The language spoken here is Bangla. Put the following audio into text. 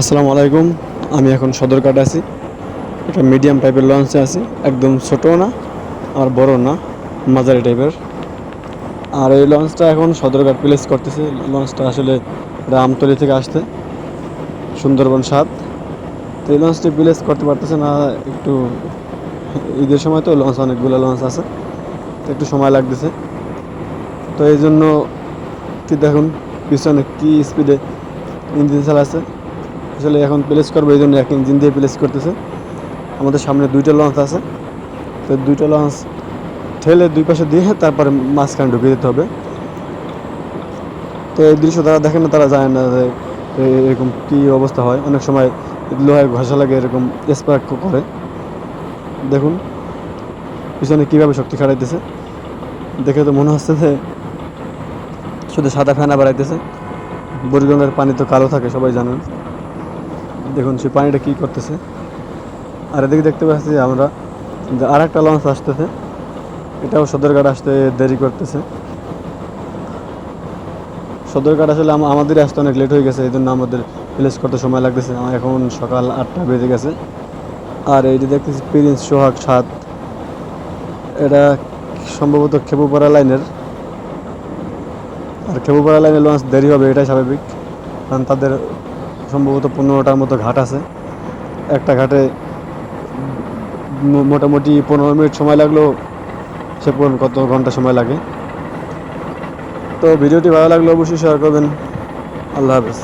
আসসালামু আলাইকুম। আমি এখন সদরঘাট আছি। এটা মিডিয়াম টাইপের লঞ্চে আছি। একদম ছোটও না, আর বড় না, মাঝারি টাইপের আর এই লঞ্চটা এখন সদরঘাট প্লেস করতেছে। লঞ্চটা আসলে এটা আমতলি থেকে আসতে সুন্দরবন সাত। তো এই লঞ্চটি প্লেস করতে পারতেছে না, একটু ঈদের সময় তো লঞ্চ অনেকগুলো লঞ্চ আছে। তো একটু সময় লাগতেছে। তো এই জন্য কি দেখুন, পিছনে কি স্পিডে ইঞ্জিন চালাচ্ছে। আসলে এখন প্লেস করব, এই জন্য এক ইঞ্জিন দিয়ে প্লেস করতেছে। আমাদের সামনে দুইটা লঞ্চ আছে। তো দুইটা লঞ্চ ঠেলে দুই পাশে দিয়ে তারপরে মাঝখানে ঢুকিয়ে দিতে হবে। তো এই দৃশ্য তারা দেখে না, তারা জানে না যে এরকম কী অবস্থা হয়। অনেক সময় লোহায় ঘষা লাগে, এরকম স্পার্ক করে। দেখুন, পিছনে কীভাবে শক্তি খাটাইতেছে দেখে তো মনে হচ্ছে যে শুধু সাদা ফেনা বাড়াইতেছে বুড়িগঙ্গার পানি তো কালো থাকে, সবাই জানেন। দেখুন, সে পানিটা কী করতেছে। আর এদিকে দেখতে পাচ্ছি আমরা যে আর একটা লঞ্চ আসতেছে। এটাও সদরঘাট আসতে দেরি করতেছে। সদরঘাট আসলে আম- আমাদের আসতে অনেক লেট হয়ে গেছে, এই জন্য আমাদের প্লেস করতে সময় লাগতেছে। আমার এখন সকাল আটটা বেজে গেছে। আর এই যে দেখতেছি প্রিন্স সোহাগ সাত। এটা সম্ভবত খেপুপাড়া লাইনের। আর খেপুপাড়া লাইনের লঞ্চ দেরি হবে, এটাই স্বাভাবিক। কারণ তাদের সম্ভবত পনেরোটার মতো ঘাট আছে। একটা ঘাটে মোটামুটি পনেরো মিনিট সময় লাগল সে কত ঘণ্টা সময় লাগে। তো ভিডিওটি ভালো লাগল অবশ্যই শেয়ার করবেন। আল্লাহ হাফেজ।